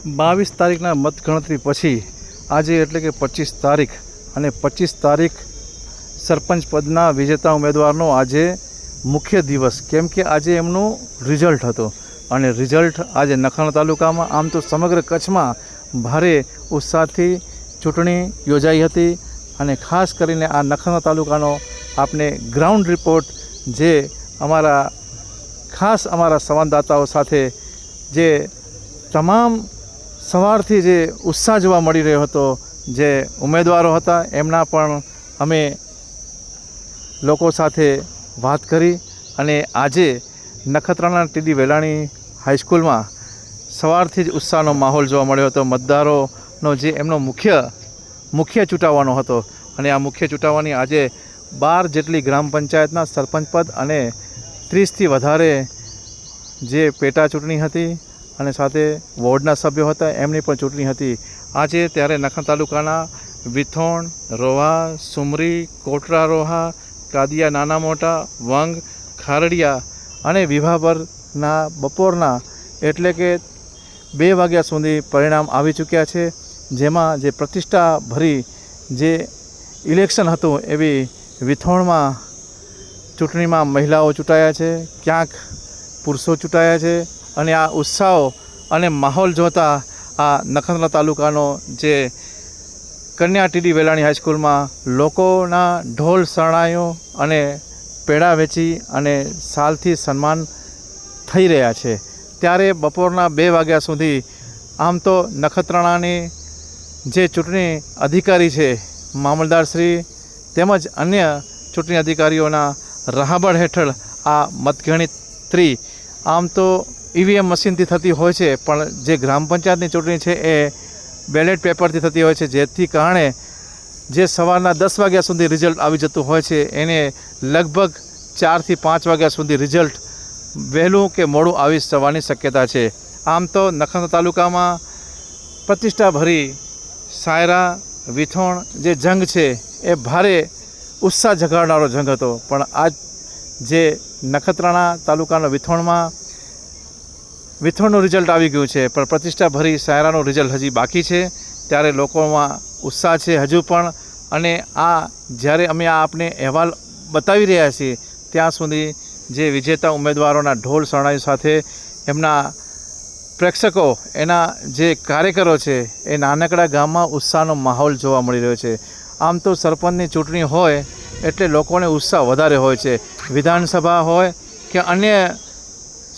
બાવીસ તારીખના મતગણતરી પછી, આજે એટલે કે પચીસ તારીખ અને પચીસ તારીખ સરપંચ પદના વિજેતા ઉમેદવારનો આજે મુખ્ય દિવસ. કેમ કે આજે એમનું રિઝલ્ટ હતો અને રિઝલ્ટ આજે નખત્રાણા તાલુકામાં. આમ તો સમગ્ર કચ્છમાં ભારે ઉત્સાહથી ચૂંટણી યોજાઈ હતી અને ખાસ કરીને આ નખત્રાણા તાલુકાનો આપને ગ્રાઉન્ડ રિપોર્ટ જે અમારા, ખાસ અમારા સંવાદદાતાઓ સાથે જે તમામ સવારથી જે ઉત્સાહ જોવા મળી રહ્યો હતો, જે ઉમેદવારો હતા, એમના પણ અમે લોકો સાથે વાત કરી અને આજે નખત્રાણા ટીડી વેલાણી હાઈસ્કૂલમાં સવારથી જ ઉત્સાહનો માહોલ જોવા મળ્યો હતો. મતદારોનો જે એમનો મુખ્ય મુખ્ય ચૂંટાવાનો હતો અને આ મુખ્ય ચૂંટાવાની આજે બાર જેટલી ગ્રામ પંચાયતના સરપંચ પદ અને ત્રીસથી વધારે જે પેટા ચૂંટણી હતી અને સાથે વોર્ડના સભ્યો હતા, એમની પણ ચૂંટણી હતી. આજે ત્યારે નખણ તાલુકાના વિથોણ, રોહા, સુમરી, કોટરા રોહા, કાદિયા નાના મોટા વંગ, ખારડિયા અને વિભાભરના બપોરના એટલે કે બે વાગ્યા સુધી પરિણામ આવી ચૂક્યા છે, જેમાં જે પ્રતિષ્ઠા ભરી જે ઇલેક્શન હતું એવી વિથોણમાં ચૂંટણીમાં મહિલાઓ ચૂંટાયા છે, ક્યાંક પુરુષો ચૂંટાયા છે અને આ ઉત્સાહો અને માહોલ જોતા આ નખત્રા તાલુકાનો જે કન્યા ટીડી વેલાણી હાઈસ્કૂલમાં લોકોના ઢોલ શરણાઈઓ અને પેડા વેચી અને સાલથી સન્માન થઈ રહ્યા છે. ત્યારે બપોરના બે વાગ્યા સુધી આમ તો નખત્રાણાની જે ચૂંટણી અધિકારી છે મામલદારશ્રી તેમજ અન્ય ચૂંટણી અધિકારીઓના રાહબળ હેઠળ આ મતગણતરી આમ તો ઈવીએમ મશીનથી થતી હોય છે, પણ જે ગ્રામ પંચાયતની ચૂંટણી છે એ બેલેટ પેપરથી થતી હોય છે, જેથી કારણે જે સવારના દસ વાગ્યા સુધી રિઝલ્ટ આવી જતું હોય છે, એને લગભગ ચારથી પાંચ વાગ્યા સુધી રિઝલ્ટ વહેલું કે મોડું આવી જવાની શક્યતા છે. આમ તો નખત્રાણા તાલુકામાં પ્રતિષ્ઠા ભરી સાયરા, વિથોણ જે જંગ છે, એ ભારે ઉત્સાહ જગાડનારો જંગ હતો. પણ આજ જે નખત્રાણા તાલુકાના વિથોણમાં વિથોણનું રિઝલ્ટ આવી ગયું છે, પણ પ્રતિષ્ઠા ભરી સાયરાનું રિઝલ્ટ હજી બાકી છે. ત્યારે લોકોમાં ઉત્સાહ છે હજુ પણ. અને આ જ્યારે અમે આ આપને અહેવાલ બતાવી રહ્યા છીએ, ત્યાં સુધી જે વિજેતા ઉમેદવારોના ઢોલ શરણાઈ સાથે એમના પ્રેક્ષકો, એના જે કાર્યકરો છે, એ નાનકડા ગામમાં ઉત્સાહનો માહોલ જોવા મળી રહ્યો છે. આમ તો સરપંચની ચૂંટણી હોય એટલે લોકોને ઉત્સાહ વધારે હોય છે. વિધાનસભા હોય કે અન્ય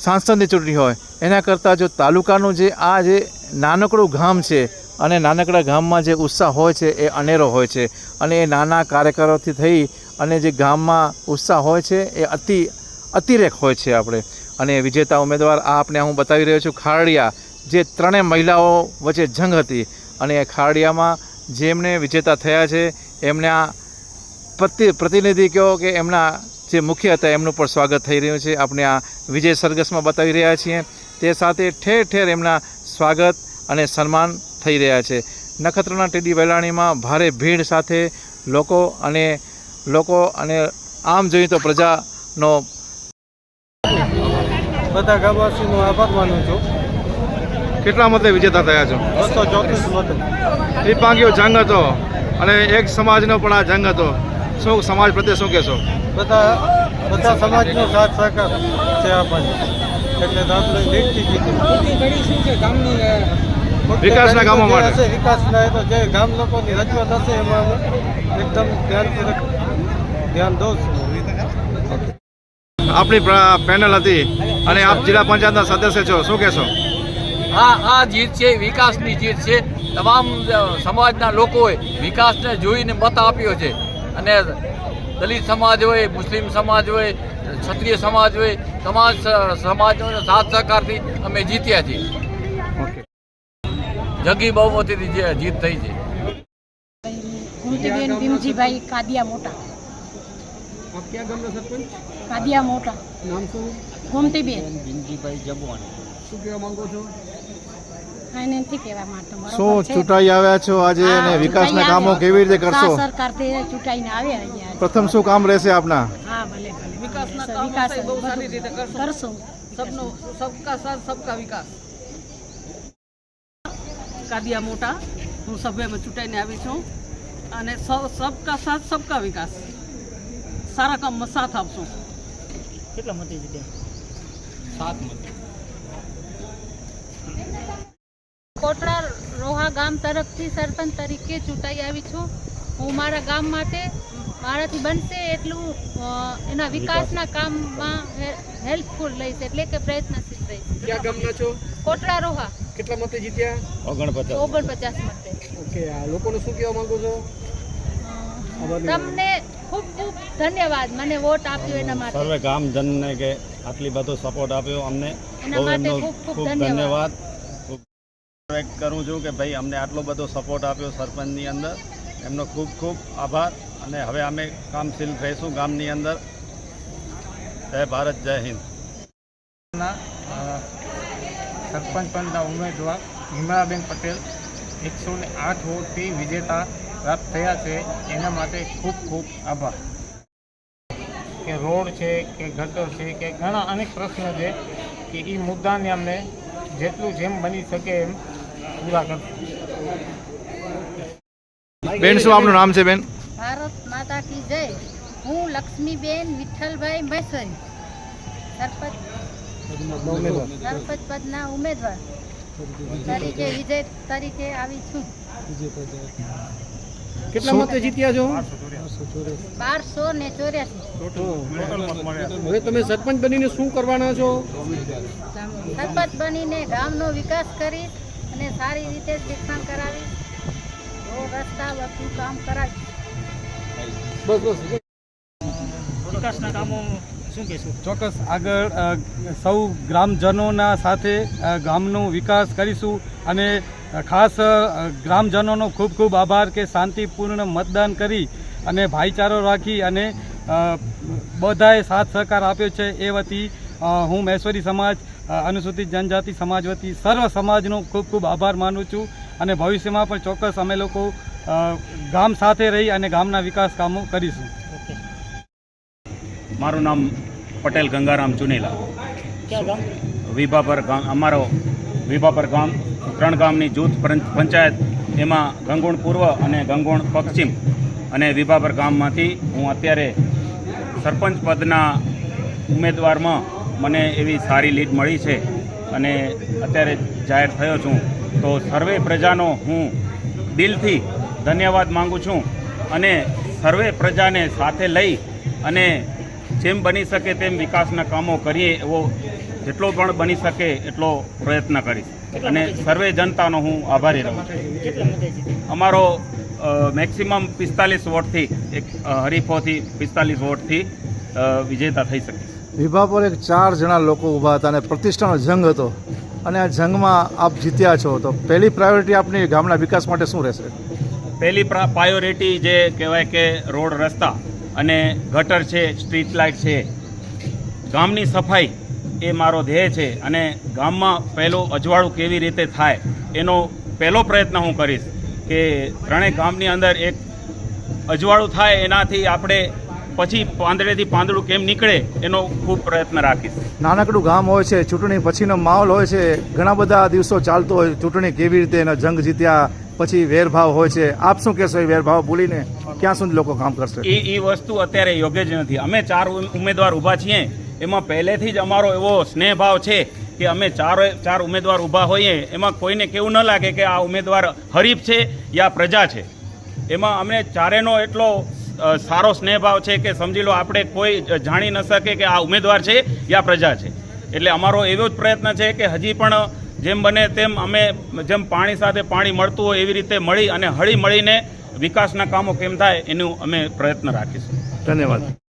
સાંસદની ચૂંટણી હોય એના કરતાં જો તાલુકાનું જે આ જે નાનકડું ગામ છે અને નાનકડા ગામમાં જે ઉત્સાહ હોય છે એ અનેરો હોય છે અને એ નાના કાર્યકરોથી થઈ અને જે ગામમાં ઉત્સાહ હોય છે એ અતિ અતિરેક હોય છે આપણે. અને વિજેતા ઉમેદવાર આ આપણે હું બતાવી રહ્યો છું, ખારડિયા, જે ત્રણેય મહિલાઓ વચ્ચે જંગ હતી અને એ ખારડિયામાં જેમને વિજેતા થયા છે, એમને પ્રતિ પ્રતિનિધિ કહો કે એમના જે મુખ્ય હતા, એમનું પણ સ્વાગત થઈ રહ્યું છે. આપણે આ વિજય સરઘસમાં બતાવી રહ્યા છીએ. તે સાથે ઠેર ઠેર એમના સ્વાગત અને સન્માન થઈ રહ્યા છે. નખત્રના ટીડી વેલાણીમાં ભારે ભીડ સાથે લોકો અને લોકો અને આમ જોઈએ તો પ્રજાનો બધા ગામવાસીનો આભાર માનું છું. કેટલા મતે વિજેતા થયા છો? બસો ચોત્રીસ મતે. ત્રિપાંગીઓ જંગ હતો અને એક સમાજનો પણ આ જંગ હતો. શું સમાજ પ્રત્યે શું કહેશો? બધા બધા સમાજનો સાથ સહકાર છે આપણને. એટલે આપણે લીડથી જીતી વિકાસના કામો માટે. હશે વિકાસના તો જે ગામ લોકોની રજૂઆત હશે એમાં હું એકદમ ધ્યાનથી ધ્યાન દઉં છું. આપણી પેનલ હતી અને આપ જિલ્લા પંચાયતના સદસ્ય છો. શું કહેશો? હા આ જીત છે વિકાસની જીત છે. તમામ સમાજના લોકોએ વિકાસને જોઈને મત આપ્યો છે. અને દલિત સમાજ હોય મુસ્લિમ સમાજ હોય ક્ષત્રિય સમાજ હોય તમામ સ- સાથ સહકારથી અમે જીત્યા છીએ. જગી બહુમતીથી જે જીત થઈ છે. ભીમજીભાઈ કાદિયા મોટા. કાદિયા મોટા. નામ શું? ગોમતીબેન. શું કહેવા માંગો છો? શું ચૂંટાઈ આવ્યા છો આજે વિકાસના કામો કેવી રીતે કરશો? સરકારથી ચૂંટાઈને આવ્યા પ્રથમ શું કામ રહેશે સાથ વિકાસ. કાદિયા મોટા હું સભ્યમાં ચૂંટાઈને આવી છું. અને સબકા સાથ સબકા વિકાસ. સારા કામમાં સાથ આપશું. કેટલા મતે જીત્યા સાત મત. રોહા ગામ તરફથી સરપંચ તરીકે ચૂંટાઈ આવી છું. હું મારા ગામ માટે મારાથી બનશે એટલું એના વિકાસના કામમાં હેલ્પફુલ રહીશ એટલે કે પ્રયત્નશીલ રહીશ. ક્યાં ગામના છો? કોટડા રોહા. કેટલા મતે જીત્યા? ઓગણપચાસ. ઓકે આ લોકોને શું કહેવા માંગુ છો? તમને ખૂબ ખૂબ ધન્યવાદ મને વોટ આપ્યો એના માટે. સર્વે ગામજનને કે આટલી બધો સપોર્ટ આપ્યો અમને. એના માટે ખૂબ ખૂબ ધન્યવાદ. વ્યક્ત કરું છું કે ભાઈ અમને આટલો બધો સપોર્ટ આપ્યો સરપંચની અંદર. એમનો ખૂબ ખૂબ આભાર અને હવે અમે કામશીલ રહીશું ગામની અંદર. જય ભારત, જય હિન્દ. સરપંચ પદના ઉમેદવાર હિમરાબેન પટેલ એકસો ને આઠ વોટથી વિજેતા પ્રાપ્ત થયા છે. એના માટે ખૂબ ખૂબ આભાર. કે રોડ છે, કે ગટર છે, કે ઘણા અનેક પ્રશ્નો છે કે એ મુદ્દાને અમને જેટલું જેમ બની શકે એમ પૂરા કરશું બેન શું આપનું નામ છે બેન? ભારત માતા કી જય. હું લક્ષ્મીબેન વિઠ્ઠલભાઈ મહેશ્વરી. સરપંચ. સરપંચ પદના ઉમેદવાર. તરીકે વિજય તરીકે આવી છું. કેટલા મતે જીત્યા છો? બારસો ને ચોર્યાસી. હવે તમે સરપંચ બનીને શું કરવાના છો? સરપંચ બનીને ગામનો વિકાસ કરીશ અને સારી રીતે શિક્ષણ કરાવીશ રોડ રસ્તા બધું કામ કરાવીશ બસ બસ. વિકાસના કામો શું કહેશું? ચોક્કસ. આગળ સૌ ગ્રામજનોના સાથે ગામનો વિકાસ કરીશું અને ખાસ ગ્રામજનોનો ખૂબ ખૂબ આભાર કે શાંતિપૂર્ણ મતદાન કરી અને ભાઈચારો રાખી અને બધાએ સાથ સહકાર આપ્યો છે. એ વતી હું મહેશ્વરી સમાજ અનુસૂચિત જનજાતિ સમાજ વતી સર્વ સમાજનો ખૂબ ખૂબ આભાર માનું છું અને ભવિષ્યમાં પણ ચોક્કસ અમે લોકો ગામ સાથે રહી અને ગામના વિકાસ કામો કરીશું. મારું નામ પટેલ ગંગારામ ચુનેલા. વિભાપર ગામ અમારો વિભાપર ગામ ત્રણ ગામની જૂથ પંચાયત એમાં ગંગોણ પૂર્વ અને ગંગોણ પશ્ચિમ અને વિભાપર ગામમાંથી હું અત્યારે સરપંચ પદના ઉમેદવારમાં મને એવી સારી લીડ મળી છે અને અત્યારે જાહેર થયો છું. તો સર્વે પ્રજાનો હું દિલથી ધન્યવાદ માગું છું અને સર્વે પ્રજાને સાથે લઈ અને જેમ બની શકે તેમ વિકાસના કામો કરીએ એવો જેટલો પણ બની શકે એટલો પ્રયત્ન કરીશ. અને સર્વે જનતાનો હું આભારી રહું છું. અમારો મેક્સિમમ પિસ્તાલીસ વોટથી એક હરીફોથી પિસ્તાલીસ વોટથી વિજેતા થઈ શકીશ વિભા પર એક ચાર જણા લોકો ઊભા હતા અને પ્રતિષ્ઠાનો જંગ હતો. અને આ જંગમાં આપ જીત્યા છો. તો પહેલી પ્રાયોરિટી આપની ગામના વિકાસ માટે શું રહેશે? પહેલી પ્રાયોરિટી જે કહેવાય કે રોડ, રસ્તા અને ગટર છે સ્ટ્રીટ લાઇટ છે. ગામની સફાઈ એ મારો ધ્યેય છે અને ગામમાં પહેલું અજવાળું કેવી રીતે થાય એનો પહેલો પ્રયત્ન હું કરીશ કે ત્રણેય ગામની અંદર એક અજવાળું થાય એનાથી આપણે પછી પાંદડેથી પાંદડું કેમ નીકળે એનો ખૂબ પ્રયત્ન રાખીશ. નાનકડું ગામ હોય છે ચૂંટણી પછીનો માહોલ હોય છે ઘણા બધા દિવસો ચાલતો હોય ચૂંટણી કેવી રીતે એનો જંગ જીત્યા પછી વેરભાવ હોય છે આપ શું કહેશો એ વેરભાવ ભૂલીને ક્યાં સુધી લોકો કામ કરશે? એ એ વસ્તુ અત્યારે યોગ્ય જ નથી. અમે ચાર ઉમેદવાર ઊભા છીએ. એમાં પહેલેથી જ અમારો એવો સ્નેહ ભાવ છે કે અમે ચાર ચાર ઉમેદવાર ઊભા હોઈએ. એમાં કોઈને કેવું ન લાગે કે આ ઉમેદવાર હરીફ છે યા પ્રજા છે. એમાં અમને ચારેનો એટલો સારો સ્નેહ ભાવ છે કે સમજી લો આપણે કોઈ જાણી ન શકે કે આ ઉમેદવાર છે યા પ્રજા છે. એટલે અમારો એવો જ પ્રયત્ન છે કે હજી પણ જેમ બને તેમ અમે જેમ પાણી સાથે પાણી મળતું હોય એવી રીતે મળી અને હળી મળીને વિકાસના કામો કેમ થાય એનું અમે પ્રયત્ન રાખીશું. ધન્યવાદ.